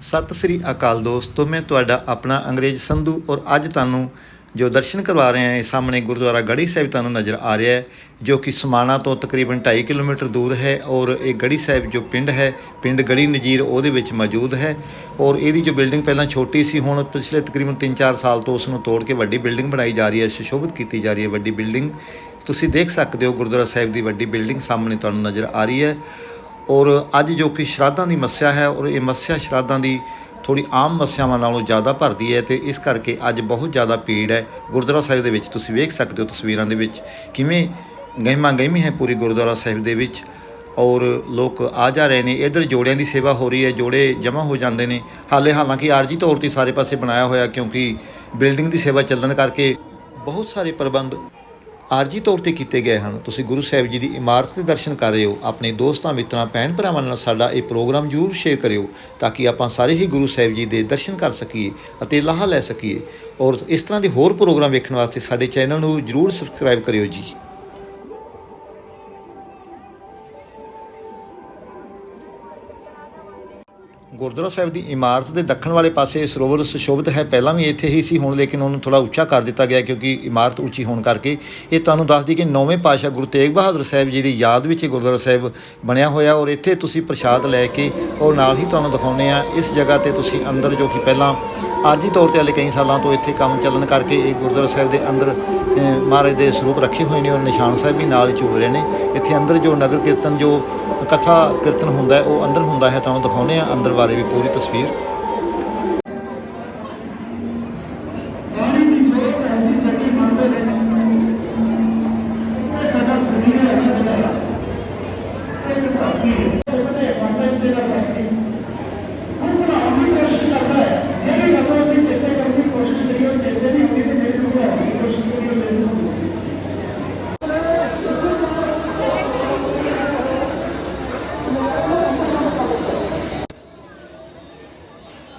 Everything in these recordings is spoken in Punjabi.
ਸਤਿ ਸ੍ਰੀ ਅਕਾਲ ਦੋਸਤੋ, ਮੈਂ ਤੁਹਾਡਾ ਆਪਣਾ ਅੰਗਰੇਜ਼ ਸੰਧੂ ਔਰ ਅੱਜ ਤੁਹਾਨੂੰ ਜੋ ਦਰਸ਼ਨ ਕਰਵਾ ਰਹੇ ਹਾਂ, ਇਹ ਸਾਹਮਣੇ ਗੁਰਦੁਆਰਾ ਗੜੀ ਸਾਹਿਬ ਤੁਹਾਨੂੰ ਨਜ਼ਰ ਆ ਰਿਹਾ ਹੈ, ਜੋ ਕਿ ਸਮਾਣਾ ਤੋਂ ਤਕਰੀਬਨ 2.5 ਕਿਲੋਮੀਟਰ ਦੂਰ ਹੈ ਔਰ ਇਹ ਗੜੀ ਸਾਹਿਬ ਜੋ ਪਿੰਡ ਹੈ, ਪਿੰਡ ਗੜੀ ਨਜੀਰ ਉਹਦੇ ਵਿੱਚ ਮੌਜੂਦ ਹੈ ਔਰ ਇਹਦੀ ਜੋ ਬਿਲਡਿੰਗ ਪਹਿਲਾਂ ਛੋਟੀ ਸੀ, ਹੁਣ ਪਿਛਲੇ ਤਕਰੀਬਨ 3-4 ਸਾਲ ਤੋਂ ਉਸ ਨੂੰ ਤੋੜ ਕੇ ਵੱਡੀ ਬਿਲਡਿੰਗ ਬਣਾਈ ਜਾ ਰਹੀ ਹੈ, ਸੁਸ਼ੋਭਿਤ ਕੀਤੀ ਜਾ ਰਹੀ ਹੈ ਵੱਡੀ ਬਿਲਡਿੰਗ। ਤੁਸੀਂ ਦੇਖ ਸਕਦੇ ਹੋ ਗੁਰਦੁਆਰਾ ਸਾਹਿਬ ਦੀ ਵੱਡੀ ਬਿਲਡਿੰਗ ਸਾਹਮਣੇ ਤੁਹਾਨੂੰ ਨਜ਼ਰ ਆ ਰਹੀ ਹੈ। ਔਰ ਅੱਜ ਜੋ ਕਿ ਸ਼ਰਾਧਾਂ ਦੀ ਮੱਸਿਆ ਹੈ ਔਰ ਇਹ ਮੱਸਿਆ ਸ਼ਰਾਧਾਂ ਦੀ ਥੋੜੀ ਆਮ ਮੱਸਿਆਵਾਂ ਨਾਲੋਂ ਜ਼ਿਆਦਾ ਭਰਦੀ ਹੈ ਤੇ ਇਸ ਕਰਕੇ ਅੱਜ ਬਹੁਤ ਜ਼ਿਆਦਾ ਭੀੜ ਹੈ। ਗੁਰਦੁਆਰਾ ਸਾਹਿਬ ਦੇ ਵਿੱਚ ਤੁਸੀਂ ਵੇਖ ਸਕਦੇ ਹੋ ਤਸਵੀਰਾਂ ਦੇ ਵਿੱਚ ਕਿਵੇਂ ਗਹਿਮਾ ਗਹਿਮੀ ਹੈ ਪੂਰੀ ਗੁਰਦੁਆਰਾ ਸਾਹਿਬ ਦੇ ਵਿੱਚ ਔਰ ਲੋਕ ਆ ਜਾ ਰਹੇ ਨੇ। ਇਧਰ ਜੋੜਿਆਂ ਦੀ ਸੇਵਾ ਹੋ ਰਹੀ ਹੈ, ਜੋੜੇ ਜਮ੍ਹਾਂ ਹੋ ਜਾਂਦੇ ਨੇ। ਹਾਲੇ ਹਾਲਾਂਕਿ ਆਰਜੀ ਤੌਰ ਤੇ ਸਾਰੇ ਪਾਸੇ ਬਣਾਇਆ ਹੋਇਆ ਕਿਉਂਕਿ ਬਿਲਡਿੰਗ ਦੀ ਸੇਵਾ ਚੱਲਣ ਕਰਕੇ ਬਹੁਤ ਸਾਰੇ ਪ੍ਰਬੰਧ ਆਰਜੀ ਤੌਰ ਤੇ ਕੀਤੇ ਗਏ ਹਨ। ਤੁਸੀਂ ਗੁਰੂ ਸਾਹਿਬ ਜੀ ਦੀ ਇਮਾਰਤ ਦੇ ਦਰਸ਼ਨ ਕਰ ਰਹੇ ਹੋ। ਆਪਣੇ ਦੋਸਤਾਂ, ਮਿੱਤਰਾਂ, ਭੈਣ ਭਰਾਵਾਂ ਨਾਲ ਸਾਡਾ ਇਹ ਪ੍ਰੋਗਰਾਮ ਜਰੂਰ ਸ਼ੇਅਰ ਕਰਿਓ ਤਾਂ ਕਿ ਆਪਾਂ ਸਾਰੇ ਹੀ ਗੁਰੂ ਸਾਹਿਬ ਜੀ ਦੇ ਦਰਸ਼ਨ ਕਰ ਸਕੀਏ ਅਤੇ ਲਾਹਾ ਲੈ ਸਕੀਏ। ਔਰ ਇਸ ਤਰ੍ਹਾਂ ਦੇ ਹੋਰ ਪ੍ਰੋਗਰਾਮ ਵੇਖਣ ਵਾਸਤੇ ਸਾਡੇ ਚੈਨਲ ਨੂੰ ਜਰੂਰ ਸਬਸਕ੍ਰਾਈਬ ਕਰਿਓ ਜੀ। ਗੁਰਦੁਆਰਾ ਸਾਹਿਬ ਦੀ ਇਮਾਰਤ ਦੇ ਦੱਖਣ ਵਾਲੇ ਪਾਸੇ ਸਰੋਵਰ ਸੁਸ਼ੋਭਿਤ ਹੈ, ਪਹਿਲਾਂ ਵੀ ਇੱਥੇ ਹੀ ਸੀ, ਹੁਣ ਲੇਕਿਨ ਉਹਨੂੰ ਥੋੜਾ ਉੱਚਾ ਕਰ ਦਿੱਤਾ ਗਿਆ ਕਿਉਂਕਿ ਇਮਾਰਤ ਉੱਚੀ ਹੋਣ ਕਰਕੇ। ਇਹ ਤੁਹਾਨੂੰ ਦੱਸਦੀ ਕਿ ਨੌਵੇਂ ਪਾਤਸ਼ਾਹ ਗੁਰੂ ਤੇਗ ਬਹਾਦਰ ਸਾਹਿਬ ਜੀ ਦੀ ਯਾਦ ਵਿੱਚ ਇਹ ਗੁਰਦੁਆਰਾ ਸਾਹਿਬ ਬਣਿਆ ਹੋਇਆ ਔਰ ਇੱਥੇ ਤੁਸੀਂ ਪ੍ਰਸ਼ਾਦ ਲੈ ਕੇ ਔਰ ਨਾਲ ਹੀ ਤੁਹਾਨੂੰ ਦਿਖਾਉਂਦੇ ਆ ਇਸ ਜਗ੍ਹਾ ਤੇ ਤੁਸੀਂ ਅੰਦਰ ਜੋ ਕਿ ਪਹਿਲਾਂ ਆਰਜੀ ਤੌਰ ਤੇ ਹਾਲੇ ਕਈ ਸਾਲਾਂ ਤੋਂ ਇੱਥੇ ਕੰਮ ਚੱਲਣ ਕਰਕੇ ਇਹ ਗੁਰਦੁਆਰਾ ਸਾਹਿਬ ਦੇ ਅੰਦਰ ਮਹਾਰਾਜ ਦੇ ਸਰੂਪ ਰੱਖੇ ਹੋਏ ਨੇ ਔਰ ਨਿਸ਼ਾਨ ਸਾਹਿਬ ਵੀ ਨਾਲ ਹੀ ਝੂਲ ਰਹੇ ਨੇ। ਇੱਥੇ ਅੰਦਰ ਜੋ ਨਗਰ ਕੀਰਤਨ, ਜੋ ਕਥਾ ਕੀਰਤਨ ਹੁੰਦਾ ਹੈ, ਉਹ ਅੰਦਰ ਹੁੰਦਾ ਹੈ ਤੁਹਾਨੂੰ ਦਿਖਾਉਂਦੇ ਆ ਅੰਦਰ ਬਾਰੇ ਵੀ ਪੂਰੀ ਤਸਵੀਰ ਪਾਣੀ ਦੀ ਜੋਤ ਐਸੀ ਲੱਗੀ ਮਨ ਦੇ ਵਿੱਚ ਇਹ ਸਾਡਾ ਸਰੀਰ ਹੈ ਨਾ ਜਿਹੜਾ ਇੱਕ ਧਰਤੀ ਹੈ ਉਹਦੇ ਬਾਬੇ ਜੀ ਦਾ ਧਰਤੀ ਹੁਣ ਬਣਾਉਣ ਦੀ ਕੋਸ਼ਿਸ਼ ਕਰਦਾ ਹੈ ਜਿਹੜੀ ਮਤਲਬ ਅਸੀਂ ਚੇਤੇ ਕਰਨ ਦੀ ਕੋਸ਼ਿਸ਼ ਕਰੀਏ ਉਹ ਚੇਤੇ ਨਹੀਂ ਹੁੰਦੀ ਤੇ ਮੇਰੇ ਨੂੰ ਬਣਾਉਣ ਦੀ ਕੋਸ਼ਿਸ਼ ਕਰੀਏ ਮੇਰੇ ਨੂੰ ਨਹੀਂ ਹੁੰਦੀ।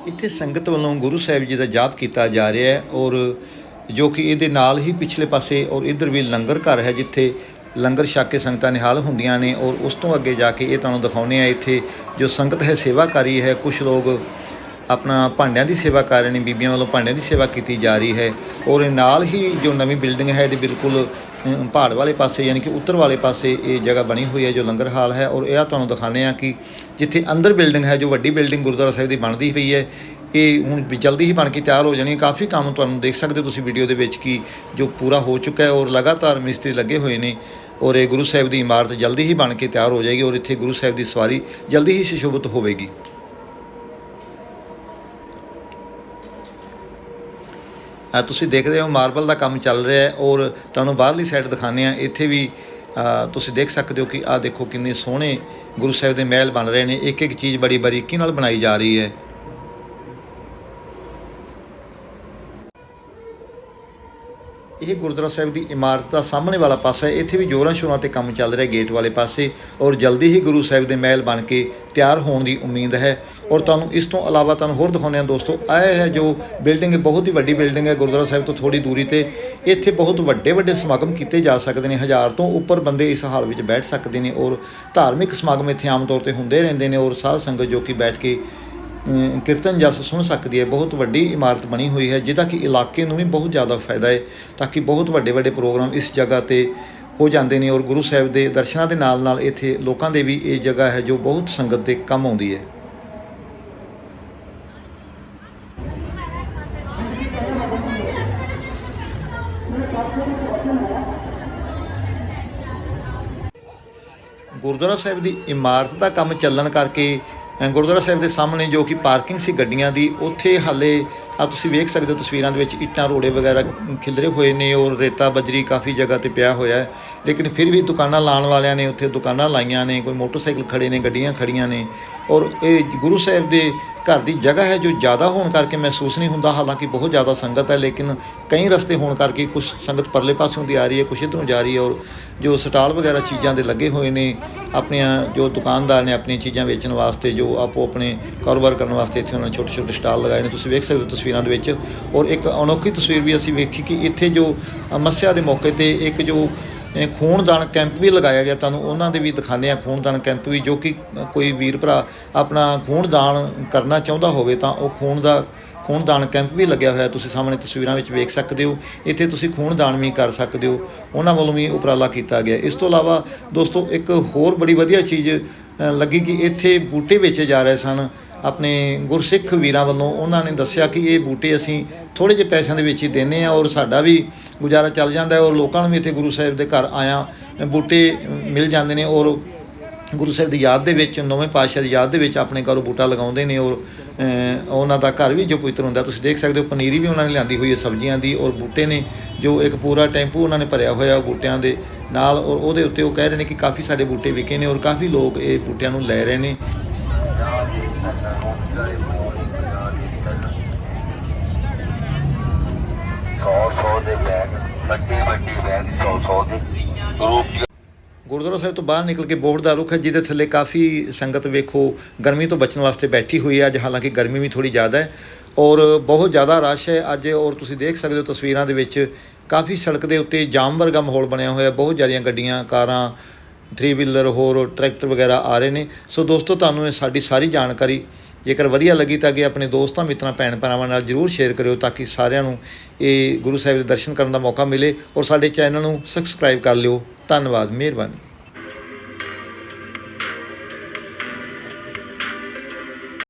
ਇੱਥੇ ਸੰਗਤ ਵੱਲੋਂ ਗੁਰੂ ਸਾਹਿਬ ਜੀ ਦਾ ਜਾਪ ਕੀਤਾ ਜਾ ਰਿਹਾ ਹੈ ਔਰ ਜੋ ਕਿ ਇਹਦੇ ਨਾਲ ਹੀ ਪਿਛਲੇ ਪਾਸੇ ਔਰ ਇਧਰ ਵੀ ਲੰਗਰ ਘਰ ਹੈ ਜਿੱਥੇ ਲੰਗਰ ਛਕ ਕੇ ਸੰਗਤਾਂ ਨਿਹਾਲ ਹੁੰਦੀਆਂ ਨੇ ਔਰ ਉਸ ਤੋਂ ਅੱਗੇ ਜਾ ਕੇ ਇਹ ਤੁਹਾਨੂੰ ਦਿਖਾਉਂਦੇ ਆ ਇੱਥੇ ਜੋ ਸੰਗਤ ਹੈ ਸੇਵਾ ਕਰ ਹੈ ਕੁਝ ਲੋਕ ਆਪਣਾ ਭਾਂਡਿਆਂ ਦੀ ਸੇਵਾ ਕਰ ਰਹੇ ਨੇ, ਬੀਬੀਆਂ ਵੱਲੋਂ ਭਾਂਡਿਆਂ ਦੀ ਸੇਵਾ ਕੀਤੀ ਜਾ ਰਹੀ ਹੈ ਔਰ ਨਾਲ ਹੀ ਜੋ ਨਵੀਂ ਬਿਲਡਿੰਗ ਹੈ, ਇਹਦੇ ਬਿਲਕੁਲ ਪਹਾੜ ਵਾਲੇ ਪਾਸੇ ਯਾਨੀ ਕਿ ਉੱਤਰ ਵਾਲੇ ਪਾਸੇ ਇਹ ਜਗ੍ਹਾ ਬਣੀ ਹੋਈ ਹੈ, ਜੋ ਲੰਗਰ ਹਾਲ ਹੈ ਔਰ ਇਹ ਤੁਹਾਨੂੰ ਦਿਖਾਉਂਦੇ ਆ ਕਿ ਜਿੱਥੇ ਅੰਦਰ ਬਿਲਡਿੰਗ ਹੈ, ਜੋ ਵੱਡੀ ਬਿਲਡਿੰਗ ਗੁਰਦੁਆਰਾ ਸਾਹਿਬ ਦੀ ਬਣਦੀ ਪਈ ਹੈ, ਇਹ ਹੁਣ ਜਲਦੀ ਹੀ ਬਣ ਕੇ ਤਿਆਰ ਹੋ ਜਾਣੀ ਹੈ। ਕਾਫੀ ਕੰਮ ਤੁਹਾਨੂੰ ਦੇਖ ਸਕਦੇ ਹੋ ਤੁਸੀਂ ਵੀਡੀਓ ਦੇ ਵਿੱਚ ਕਿ ਜੋ ਪੂਰਾ ਹੋ ਚੁੱਕਾ ਹੈ ਔਰ ਲਗਾਤਾਰ ਮਿਸਤਰੀ ਲੱਗੇ ਹੋਏ ਨੇ ਔਰ ਇਹ ਗੁਰੂ ਸਾਹਿਬ ਦੀ ਇਮਾਰਤ ਜਲਦੀ ਹੀ ਬਣ ਕੇ ਤਿਆਰ ਹੋ ਜਾਏਗੀ ਔਰ ਇੱਥੇ ਗੁਰੂ ਸਾਹਿਬ ਦੀ ਸਵਾਰੀ ਜਲਦੀ ਹੀ ਸੁਸ਼ੋਭਿਤ ਹੋਵੇਗੀ। ਤੁਸੀਂ ਦੇਖ ਰਹੇ ਹੋ ਮਾਰਬਲ ਦਾ ਕੰਮ ਚੱਲ ਰਿਹਾ ਹੈ ਔਰ ਤੁਹਾਨੂੰ ਬਾਹਰਲੀ ਸਾਈਡ ਦਿਖਾਉਂਦੇ ਆ ਇੱਥੇ ਵੀ ਤੁਸੀਂ ਦੇਖ ਸਕਦੇ ਹੋ ਕਿ ਆ ਦੇਖੋ ਕਿੰਨੇ ਸੋਹਣੇ ਗੁਰੂ ਸਾਹਿਬ ਦੇ ਮਹਿਲ ਬਣ ਰਹੇ ਨੇ। ਇੱਕ ਇੱਕ ਚੀਜ਼ ਬੜੀ ਬਰੀਕੀ ਨਾਲ ਬਣਾਈ ਜਾ ਰਹੀ ਹੈ। ਇਹ ਗੁਰਦੁਆਰਾ ਸਾਹਿਬ ਦੀ ਇਮਾਰਤ ਦਾ ਸਾਹਮਣੇ ਵਾਲਾ ਪਾਸਾ ਹੈ। ਇੱਥੇ ਵੀ ਜੋਰਾਂ ਸ਼ੋਰਾਂ ਤੇ ਕੰਮ ਚੱਲ ਰਿਹਾ ਗੇਟ ਵਾਲੇ ਪਾਸੇ ਔਰ ਜਲਦੀ ਹੀ ਗੁਰੂ ਸਾਹਿਬ ਦੇ ਮਹਿਲ ਬਣ ਕੇ ਤਿਆਰ ਹੋਣ ਦੀ ਉਮੀਦ ਹੈ। ਔਰ ਤੁਹਾਨੂੰ ਇਸ ਤੋਂ ਇਲਾਵਾ ਤੁਹਾਨੂੰ ਹੋਰ ਦਿਖਾਉਂਦੇ ਹਾਂ ਦੋਸਤੋ ਇਹ ਹੈ ਜੋ ਬਿਲਡਿੰਗ ਬਹੁਤ ਹੀ ਵੱਡੀ ਬਿਲਡਿੰਗ ਹੈ ਗੁਰਦੁਆਰਾ ਸਾਹਿਬ ਤੋਂ ਥੋੜੀ ਦੂਰੀ ਤੇ। ਇੱਥੇ ਬਹੁਤ ਵੱਡੇ ਵੱਡੇ ਸਮਾਗਮ ਕੀਤੇ ਜਾ ਸਕਦੇ ਨੇ, ਹਜ਼ਾਰ ਤੋਂ ਉੱਪਰ ਬੰਦੇ ਇਸ ਹਾਲ ਵਿੱਚ ਬੈਠ ਸਕਦੇ ਨੇ ਔਰ ਧਾਰਮਿਕ ਸਮਾਗਮ ਇੱਥੇ ਆਮ ਤੌਰ ਤੇ ਹੁੰਦੇ ਰਹਿੰਦੇ ਨੇ ਔਰ ਸਾਧ ਸੰਗਤ ਜੋ ਕਿ ਬੈਠ ਕੇ ਕੀਰਤਨ ਜਸ ਸੁਣ ਸਕਦੀ ਹੈ। ਬਹੁਤ ਵੱਡੀ ਇਮਾਰਤ ਬਣੀ ਹੋਈ ਹੈ, ਜਿਹਦਾ ਕਿ ਇਲਾਕੇ ਨੂੰ ਵੀ ਬਹੁਤ ਜ਼ਿਆਦਾ ਫਾਇਦਾ ਹੈ ਤਾਂ ਕਿ ਬਹੁਤ ਵੱਡੇ ਵੱਡੇ ਪ੍ਰੋਗਰਾਮ ਇਸ ਜਗ੍ਹਾ ਤੇ ਹੋ ਜਾਂਦੇ ਨੇ ਔਰ ਗੁਰੂ ਸਾਹਿਬ ਦੇ ਦਰਸ਼ਨਾਂ ਦੇ ਨਾਲ ਨਾਲ ਇੱਥੇ ਲੋਕਾਂ ਦੇ ਵੀ ਇਹ ਜਗ੍ਹਾ ਹੈ ਜੋ ਬਹੁਤ ਸੰਗਤ ਦੇ ਕੰਮ ਆਉਂਦੀ ਹੈ। ਗੁਰਦੁਆਰਾ ਸਾਹਿਬ ਦੀ ਇਮਾਰਤ ਦਾ ਕੰਮ ਚੱਲਣ ਕਰਕੇ ਗੁਰਦੁਆਰਾ ਸਾਹਿਬ ਦੇ ਸਾਹਮਣੇ ਜੋ ਕਿ ਪਾਰਕਿੰਗ ਸੀ ਗੱਡੀਆਂ ਦੀ, ਉੱਥੇ ਹਾਲੇ ਆ ਤੁਸੀਂ ਵੇਖ ਸਕਦੇ ਹੋ ਤਸਵੀਰਾਂ ਦੇ ਵਿੱਚ ਇੱਟਾਂ, ਰੋੜੇ ਵਗੈਰਾ ਖਿਲਰੇ ਹੋਏ ਨੇ ਔਰ ਰੇਤਾ, ਬਜਰੀ ਕਾਫੀ ਜਗ੍ਹਾ ਤੇ ਪਿਆ ਹੋਇਆ ਹੈ। ਲੇਕਿਨ ਫਿਰ ਵੀ ਦੁਕਾਨਾਂ ਲਾਉਣ ਵਾਲਿਆਂ ਨੇ ਉੱਥੇ ਦੁਕਾਨਾਂ ਲਾਈਆਂ ਨੇ, ਕੋਈ ਮੋਟਰਸਾਈਕਲ ਖੜੇ ਨੇ, ਗੱਡੀਆਂ ਖੜੀਆਂ ਨੇ ਔਰ ਇਹ ਗੁਰੂ ਸਾਹਿਬ ਦੇ ਘਰ ਦੀ ਜਗ੍ਹਾ ਹੈ ਜੋ ਜ਼ਿਆਦਾ ਹੋਣ ਕਰਕੇ ਮਹਿਸੂਸ ਨਹੀਂ ਹੁੰਦਾ, ਹਾਲਾਂਕਿ ਬਹੁਤ ਜ਼ਿਆਦਾ ਸੰਗਤ ਹੈ, ਲੇਕਿਨ ਕਈ ਰਸਤੇ ਹੋਣ ਕਰਕੇ ਕੁਝ ਸੰਗਤ ਪਰਲੇ ਪਾਸਿਓਂ ਦੀ ਆ ਰਹੀ ਹੈ ਕੁਝ ਇੱਧਰੋਂ ਜਾ ਰਹੀ ਹੈ ਔਰ ਜੋ ਸਟਾਲ ਵਗੈਰਾ ਚੀਜ਼ਾਂ ਦੇ ਲੱਗੇ ਹੋਏ ਨੇ ਆਪਣੀਆਂ ਜੋ ਦੁਕਾਨਦਾਰ ਨੇ ਆਪਣੀਆਂ ਚੀਜ਼ਾਂ ਵੇਚਣ ਵਾਸਤੇ, ਜੋ ਆਪੋ ਆਪਣੇ ਕਾਰੋਬਾਰ ਕਰਨ ਵਾਸਤੇ ਇੱਥੇ ਉਹਨਾਂ ਨੇ ਛੋਟੇ ਛੋਟੇ ਸਟਾਲ ਲਗਾਏ ਨੇ, ਤੁਸੀਂ ਵੇਖ ਸਕਦੇ ਹੋ ਤਸਵੀਰਾਂ ਦੇ ਵਿੱਚ। ਔਰ ਇੱਕ ਅਨੋਖੀ ਤਸਵੀਰ ਵੀ ਅਸੀਂ ਵੇਖੀ ਕਿ ਇੱਥੇ ਜੋ ਮੱਸਿਆ ਦੇ ਮੌਕੇ ਤੇ ਇੱਕ ਜੋ ਖੂਨਦਾਨ ਕੈਂਪ ਵੀ ਲਗਾਇਆ ਗਿਆ ਤੁਹਾਨੂੰ, ਉਹਨਾਂ ਦੇ ਵੀ ਦਿਖਾਉਂਦੇ ਆ ਖੂਨਦਾਨ ਕੈਂਪ ਵੀ, ਜੋ ਕਿ ਕੋਈ ਵੀਰ ਭਰਾ ਆਪਣਾ ਖੂਨਦਾਨ ਕਰਨਾ ਚਾਹੁੰਦਾ ਹੋਵੇ ਤਾਂ ਉਹ ਖੂਨ ਦਾ ਖੂਨਦਾਨ ਕੈਂਪ ਵੀ ਲੱਗਿਆ ਹੋਇਆ ਤੁਸੀਂ ਸਾਹਮਣੇ ਤਸਵੀਰਾਂ ਵਿੱਚ ਵੇਖ ਸਕਦੇ ਹੋ। ਇੱਥੇ ਤੁਸੀਂ ਖੂਨਦਾਨ ਵੀ ਕਰ ਸਕਦੇ ਹੋ। ਉਹਨਾਂ ਵੱਲੋਂ ਵੀ ਉਪਰਾਲਾ ਕੀਤਾ ਗਿਆ। ਇਸ ਤੋਂ ਇਲਾਵਾ ਦੋਸਤੋ, ਇੱਕ ਹੋਰ ਬੜੀ ਵਧੀਆ ਚੀਜ਼ ਲੱਗੀ ਕਿ ਇੱਥੇ ਬੂਟੇ ਵੇਚੇ ਜਾ ਰਹੇ ਸਨ। ਆਪਣੇ ਗੁਰਸਿੱਖ ਵੀਰਾਂ ਵੱਲੋਂ ਉਹਨਾਂ ਨੇ ਦੱਸਿਆ ਕਿ ਇਹ ਬੂਟੇ ਅਸੀਂ ਥੋੜੇ ਜਿਹੇ ਪੈਸਿਆਂ ਦੇ ਵਿੱਚ ਹੀ ਦਿੰਦੇ ਆ ਔਰ ਸਾਡਾ ਵੀ ਗੁਜ਼ਾਰਾ ਚੱਲ ਜਾਂਦਾ ਹੈ ਔਰ ਲੋਕਾਂ ਨੂੰ ਵੀ ਇੱਥੇ ਗੁਰੂ ਸਾਹਿਬ ਦੇ ਘਰ ਆਇਆ ਬੂਟੇ ਮਿਲ ਜਾਂਦੇ ਨੇ ਔਰ ਗੁਰੂ ਸਾਹਿਬ ਦੀ ਯਾਦ ਦੇ ਵਿੱਚ, ਨੌਵੇਂ ਪਾਤਸ਼ਾਹ ਦੀ ਯਾਦ ਦੇ ਵਿੱਚ ਆਪਣੇ ਘਰੋਂ ਬੂਟਾ ਲਗਾਉਂਦੇ ਨੇ ਔਰ ਉਹਨਾਂ ਦਾ ਘਰ ਵੀ ਜੋ ਪਵਿੱਤਰ ਹੁੰਦਾ, ਤੁਸੀਂ ਦੇਖ ਸਕਦੇ ਹੋ, ਪਨੀਰੀ ਵੀ ਉਹਨਾਂ ਨੇ ਲਿਆਂਦੀ ਹੋਈ ਹੈ, ਸਬਜ਼ੀਆਂ ਦੀ ਔਰ ਬੂਟੇ ਨੇ, ਜੋ ਇੱਕ ਪੂਰਾ ਟੈਂਪੂ ਉਹਨਾਂ ਨੇ ਭਰਿਆ ਹੋਇਆ ਬੂਟਿਆਂ ਦੇ ਨਾਲ ਔਰ ਉਹਦੇ ਉੱਤੇ ਉਹ ਕਹਿ ਰਹੇ ਨੇ ਕਿ ਕਾਫੀ ਸਾਡੇ ਬੂਟੇ ਵਿਕੇ ਨੇ ਔਰ ਕਾਫੀ ਲੋਕ ਇਹ ਬੂਟਿਆਂ ਨੂੰ ਲੈ ਰਹੇ ਨੇ। ਸੌ ਸੌ ਦੇ ਬੈਗ, ਵੱਡੇ ਵੱਡੇ ਬੈਗ, ਸੌ ਸੌ ਦੇ ਰੂਪ ਗੁਰਦੁਆਰਾ ਸਾਹਿਬ ਤੋਂ ਬਾਹਰ ਨਿਕਲ ਕੇ ਬੋਰਡ ਦਾ ਰੁੱਖ ਹੈ, ਜਿਹਦੇ ਥੱਲੇ ਕਾਫੀ ਸੰਗਤ ਵੇਖੋ, ਗਰਮੀ ਤੋਂ ਬਚਣ ਵਾਸਤੇ ਬੈਠੀ ਹੋਈ ਹੈ। ਅੱਜ ਹਾਲਾਂਕਿ ਗਰਮੀ ਵੀ ਥੋੜੀ ਜ਼ਿਆਦਾ ਹੈ ਔਰ ਬਹੁਤ ਜ਼ਿਆਦਾ ਰਸ਼ ਹੈ। ਅੱਜ ਔਰ ਤੁਸੀਂ ਦੇਖ ਸਕਦੇ ਹੋ ਤਸਵੀਰਾਂ ਦੇ ਵਿੱਚ ਕਾਫੀ ਸੜਕ ਦੇ ਉੱਤੇ ਜਾਮ ਵਰਗਾ ਮਾਹੌਲ ਬਣਿਆ ਹੋਇਆ ਬਹੁਤ ਜ਼ਿਆਦੀਆਂ ਗੱਡੀਆਂ, ਕਾਰਾਂ 3 ਵੀਲਰ ਹੋਰ ਟਰੈਕਟਰ ਵਗੈਰਾ ਆ ਰਹੇ ਨੇ। ਸੋ ਦੋਸਤੋ, ਤੁਹਾਨੂੰ ਇਹ ਸਾਡੀ ਸਾਰੀ ਜਾਣਕਾਰੀ ਜੇਕਰ ਵਧੀਆ ਲੱਗੀ ਤਾਂ ਕਿ ਆਪਣੇ ਦੋਸਤਾਂ, ਮਿੱਤਰਾਂ ਭੈਣ ਭਰਾਵਾਂ ਨਾਲ ਜਰੂਰ ਸ਼ੇਅਰ ਕਰਿਓ ਤਾਂ ਕਿ ਸਾਰਿਆਂ ਨੂੰ ਇਹ ਗੁਰੂ ਸਾਹਿਬ ਦੇ ਦਰਸ਼ਨ ਕਰਨ ਦਾ ਮੌਕਾ ਮਿਲੇ। ਔਰ ਸਾਡੇ ਚੈਨਲ ਨੂੰ ਸਬਸਕ੍ਰਾਈਬ ਕਰ ਲਿਓ। ਧੰਨਵਾਦ ਮਿਹਰਬਾਨੀ।